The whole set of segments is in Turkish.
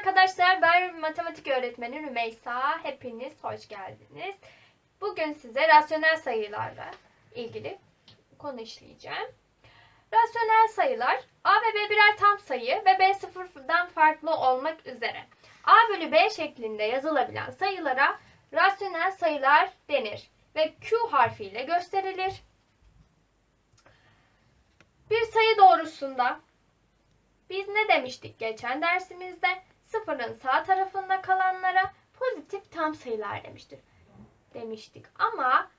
arkadaşlar ben matematik öğretmeni Rümeysa. Hepiniz hoş geldiniz. Bugün size rasyonel sayılarla ilgili konu işleyeceğim. Rasyonel sayılar A ve B birer tam sayı ve B sıfırdan farklı olmak üzere A bölü B şeklinde yazılabilen sayılara rasyonel sayılar denir ve Q harfiyle gösterilir. Bir sayı doğrusunda biz ne demiştik geçen dersimizde? Sıfırın sağ tarafında kalanlara pozitif tam sayılar demiştir. Demiştik ama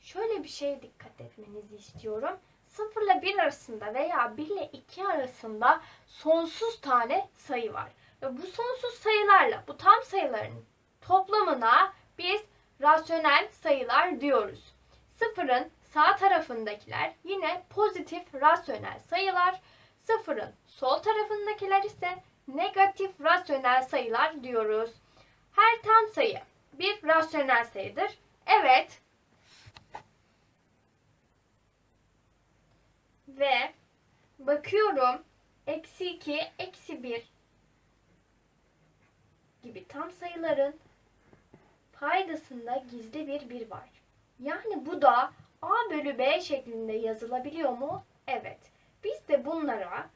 şöyle bir şeye dikkat etmenizi istiyorum. 0 ile 1 arasında veya 1 ile 2 arasında sonsuz tane sayı var. Ve bu sonsuz sayılarla bu tam sayıların toplamına biz rasyonel sayılar diyoruz. Sıfırın sağ tarafındakiler yine pozitif rasyonel sayılar. Sıfırın sol tarafındakiler ise negatif rasyonel sayılar diyoruz. Her tam sayı bir rasyonel sayıdır. Evet. Ve bakıyorum eksi 2, eksi 1 gibi tam sayıların paydasında gizli bir 1 var. Yani bu da A bölü B şeklinde yazılabiliyor mu? Evet. Biz de bunlara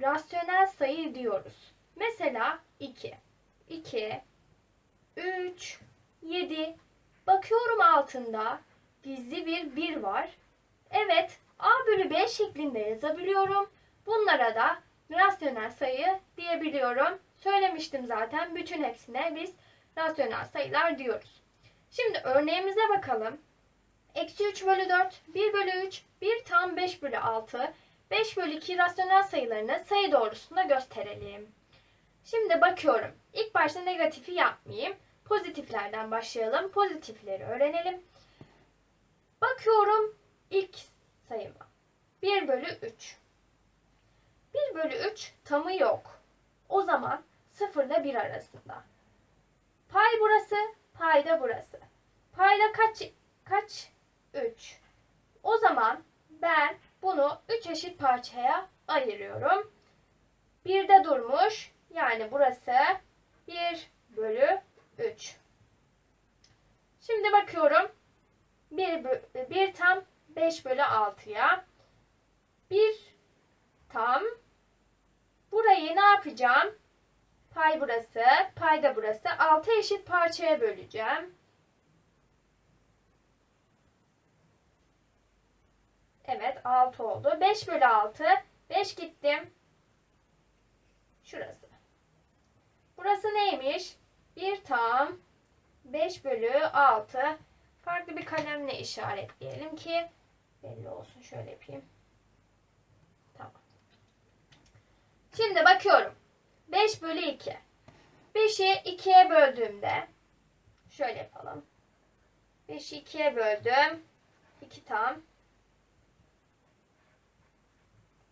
rasyonel sayı diyoruz. Mesela 2, 2, 3, 7. Bakıyorum altında gizli bir 1 var. Evet, A bölü B şeklinde yazabiliyorum. Bunlara da rasyonel sayı diyebiliyorum. Söylemiştim zaten bütün hepsine biz rasyonel sayılar diyoruz. Şimdi örneğimize bakalım. Eksi 3 bölü 4, 1 bölü 3, 1 tam 5 bölü 6, 5 bölü 2 rasyonel sayılarını sayı doğrusunda gösterelim. Şimdi bakıyorum. İlk başta negatifi yapmayayım. Pozitiflerden başlayalım. Pozitifleri öğrenelim. Bakıyorum ilk sayıma. 1 bölü 3. 1 bölü 3 tamı yok. O zaman 0 ile 1 arasında. Pay burası, payda burası. Payda kaç kaç? 3. O zaman ben bunu 3 eşit parçaya ayırıyorum. 1'de durmuş. Yani burası 1 bölü 3. Şimdi bakıyorum. 1, 1 tam 5 bölü 6'ya. 1 tam. Burayı ne yapacağım? Pay burası, payda burası. 6 eşit parçaya böleceğim. Evet 6 oldu. 5 bölü 6. 5 gittim. Şurası. Burası neymiş? 1 tam 5 bölü 6. Farklı bir kalemle işaretleyelim ki belli olsun. Şöyle yapayım. Tamam. Şimdi bakıyorum. 5 bölü 2. 5'i 2'ye böldüğümde şöyle yapalım. 5'i 2'ye böldüm. 2 tam.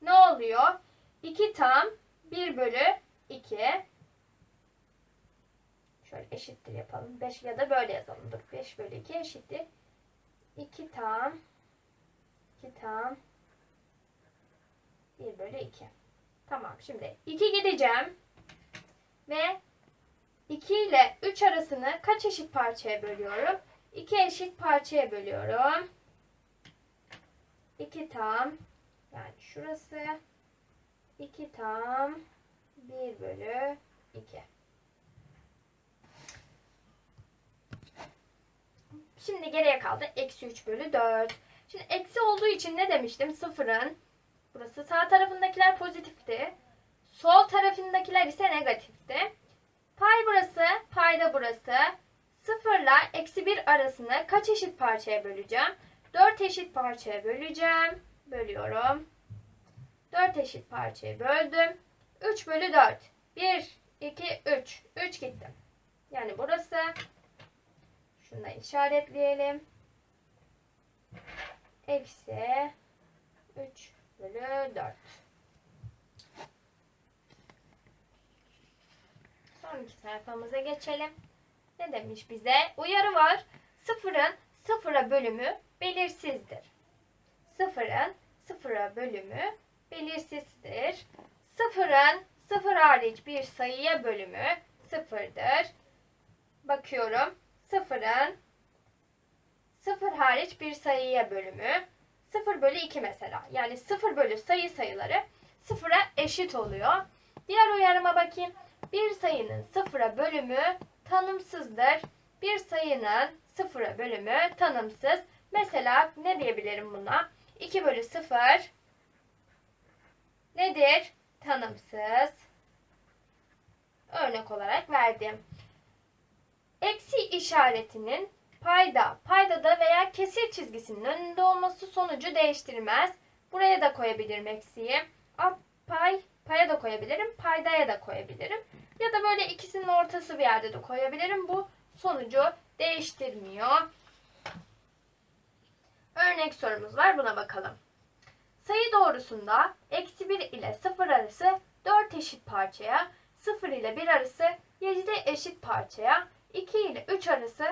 Ne oluyor? 2 tam 1 bölü 2. Şöyle eşittir yapalım. 5 ya da böyle yazalım. Dur. 5 bölü 2 eşittir. 2 tam 2 tam 1 bölü 2. Tamam. Şimdi 2 gideceğim. Ve 2 ile 3 arasını kaç eşit parçaya bölüyorum? 2 eşit parçaya bölüyorum. 2 tam yani şurası 2 tam 1 bölü 2. Şimdi geriye kaldı. Eksi 3 bölü 4. Şimdi eksi olduğu için ne demiştim? Sıfırın. Burası sağ tarafındakiler pozitifti. Sol tarafındakiler ise negatifti. Pay burası, payda burası. Sıfırla eksi 1 arasını kaç eşit parçaya böleceğim? 4 eşit parçaya böleceğim. Bölüyorum. 4 eşit parçaya böldüm. 3 bölü 4. 1, 2, 3. 3 gittim. Yani burası. Şunu işaretleyelim. Eksi 3 bölü 4. Sonraki sayfamıza geçelim. Ne demiş bize? Uyarı var. Sıfırın sıfıra bölümü belirsizdir. Sıfırın sıfıra bölümü belirsizdir. Sıfırın Sıfır hariç bir sayıya bölümü sıfırdır. Bakıyorum. Sıfırın sıfır hariç bir sayıya bölümü 0 bölü 2 mesela. Yani 0 bölü sayı sayıları sıfıra eşit oluyor. Diğer uyarıma bakayım. Bir sayının sıfıra bölümü tanımsızdır. Bir sayının sıfıra bölümü tanımsız. Mesela ne diyebilirim buna? 2 bölü 0 nedir? Tanımsız. Örnek olarak verdim. Eksi işaretinin payda, paydada veya kesir çizgisinin önünde olması sonucu değiştirmez. Buraya da koyabilirim eksiği. Alt pay, paya da koyabilirim, paydaya da koyabilirim. Ya da böyle ikisinin ortası bir yerde de koyabilirim. Bu sonucu değiştirmiyor. Örnek sorumuz var. Buna bakalım. Sayı doğrusunda eksi 1 ile 0 arası 4 eşit parçaya, 0 ile 1 arası 7 eşit parçaya, 2 ile 3 arası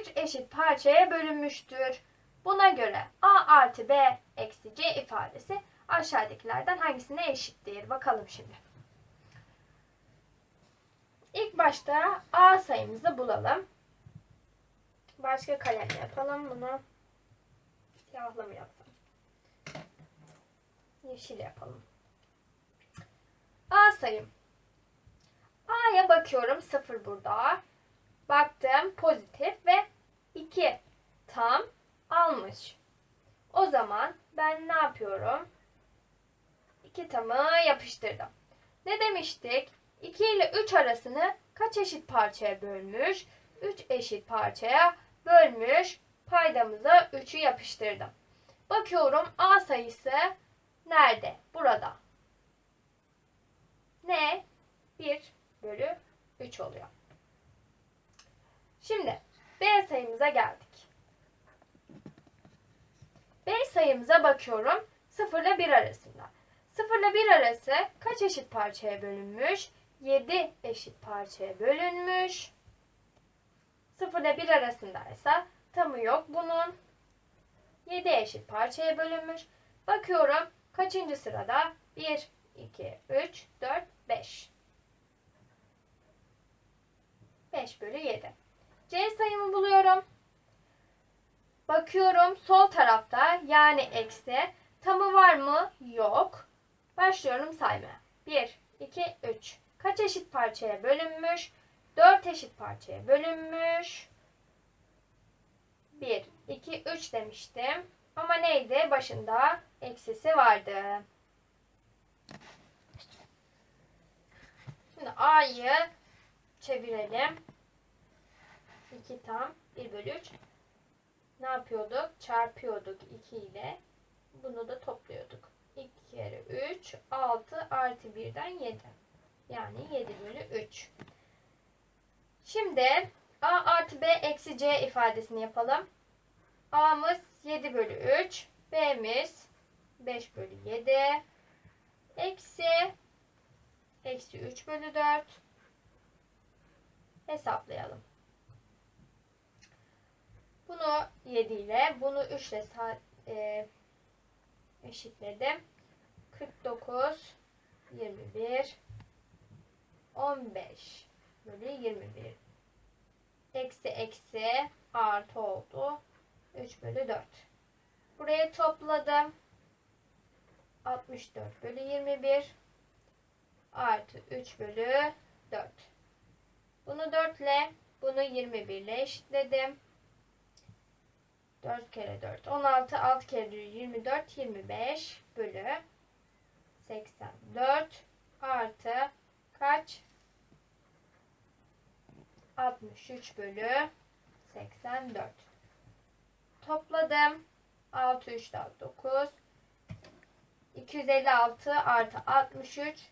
3 eşit parçaya bölünmüştür. Buna göre a artı b eksi c ifadesi aşağıdakilerden hangisine eşittir? Bakalım şimdi. İlk başta a sayımızı bulalım. Başka kalemle yapalım bunu. Siyahla mı yapsam? Yeşil yapalım. A sayım. A'ya bakıyorum 0 burada. Baktım pozitif ve 2 tam almış. O zaman ben ne yapıyorum? 2 tamı yapıştırdım. Ne demiştik? 2 ile 3 arasını kaç eşit parçaya bölmüş? 3 eşit parçaya bölmüş. Paydamıza 3'ü yapıştırdım. Bakıyorum A sayısı nerede? Burada. Ne? 1 bölü 3 oluyor. Şimdi B sayımıza geldik. B sayımıza bakıyorum. 0 ile 1 arasında. 0 ile 1 arası kaç eşit parçaya bölünmüş? 7 eşit parçaya bölünmüş. 0 ile 1 arasındaysa tamı yok bunun. 7 eşit parçaya bölünmüş. Bakıyorum kaçıncı sırada? 1, 2, 3, 4, 5. 5 bölü 7. C sayımı buluyorum. Bakıyorum sol tarafta yani eksi. Tamı var mı? Yok. Başlıyorum saymaya. 1, 2, 3. Kaç eşit parçaya bölünmüş? 4 eşit parçaya bölünmüş. 1, 2, 3 demiştim. Ama neydi? Başında eksisi vardı. Şimdi A'yı çevirelim. 2 tam 1 bölü 3. Ne yapıyorduk? Çarpıyorduk 2 ile. Bunu da topluyorduk. 2 kere 3 6 artı 1'den 7. Yani 7 bölü 3. Şimdi A artı B eksi C ifadesini yapalım. A'mız 7 bölü 3. B'miz 5 bölü 7. Eksi eksi 3 bölü 4. Hesaplayalım. Bunu 7 ile bunu 3 ile e, eşitledim. 49 21 15 bölü 21 eksi eksi artı oldu. 3 bölü 4. Buraya topladım. 64 bölü 21 artı 3 bölü 4. Bunu 4 ile bunu 21 ile eşitledim. 4 kere 4 16 6 kere 24 25 bölü 84 artı kaç 63 bölü 84 topladım. 6 3 daha 9 256 artı 63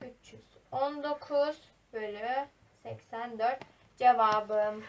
319 bölü 84 cevabım